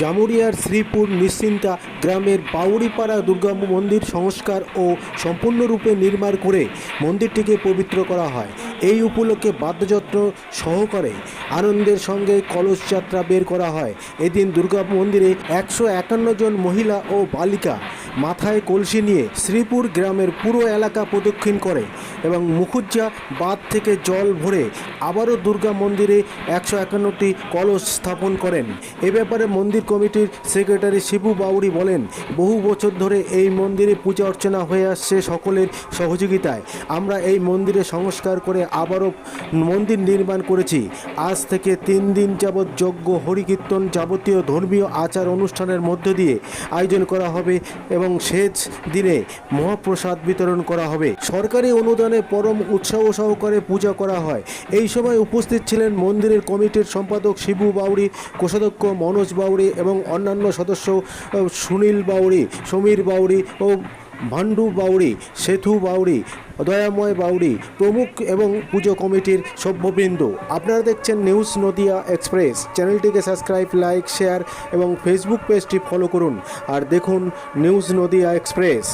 জামুরিয়ার শ্রীপুর নিশ্চিন্তা গ্রামের বাউরিপাড়া দুর্গা মন্দির সংস্কার ও সম্পূর্ণরূপে নির্মাণ করে মন্দিরটিকে পবিত্র করা হয়। এই উপলক্ষে বাদ্যযন্ত্র সহকারে আনন্দের সঙ্গে কলস যাত্রা বের করা হয়। এদিন দুর্গা মন্দিরে একশো একান্ন জন মহিলা ও বালিকা মাথায় কলসি নিয়ে শ্রীপুর গ্রামের পুরো এলাকা প্রদক্ষিণ করে এবং মুখুজ্জা বাঁধ থেকে জল ভরে আবারও দুর্গা মন্দিরে একশো একান্নটি কলস স্থাপন করেন। এ ব্যাপারে মন্দির কমিটির সেক্রেটারি শিবু বাউরি বলেন, বহু বছর ধরে এই মন্দিরে পূজা অর্চনা হয়ে আসছে সকলের সহযোগিতায়। আমরা এই মন্দিরে সংস্কার করে আবারও মন্দির নির্মাণ করেছি। আজ থেকে তিন দিন যাবৎ যজ্ঞ, হরিকীর্তন যাবতীয় ধর্মীয় আচার অনুষ্ঠানের মধ্য দিয়ে আয়োজন করা হবে এবং শেষ দিনে মহাপ্রসাদ বিতরণ করা হবে। সরকারি অনুদানে পরম উৎসাহ সহকারে পূজা করা হয়। এই সময় উপস্থিত ছিলেন মন্দিরের কমিটির সম্পাদক শিবু বাউরি কোষাধ্যক্ষ মনোজ বাউরি এবং অন্যান্য সদস্য সুনীল বাউরি সমীর বাউরি ও ভান্ডু বাউড়ি সেতু বাউড়ি, দয়াময় বাউড়ি প্রমুখ এবং পুজো কমিটির সভ্যবৃন্দ। আপনারা দেখছেন নিউজ নদিয়া এক্সপ্রেস। চ্যানেলটিকে সাবস্ক্রাইব, লাইক, শেয়ার এবং ফেসবুক পেজটি ফলো করুন। আর দেখুন news Nadia express.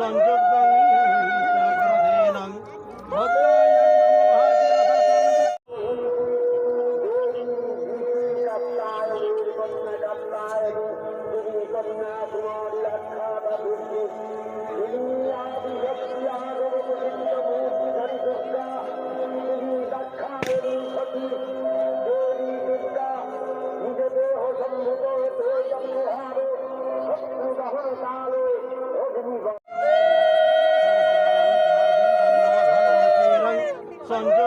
সংযোগ সঞ্জয়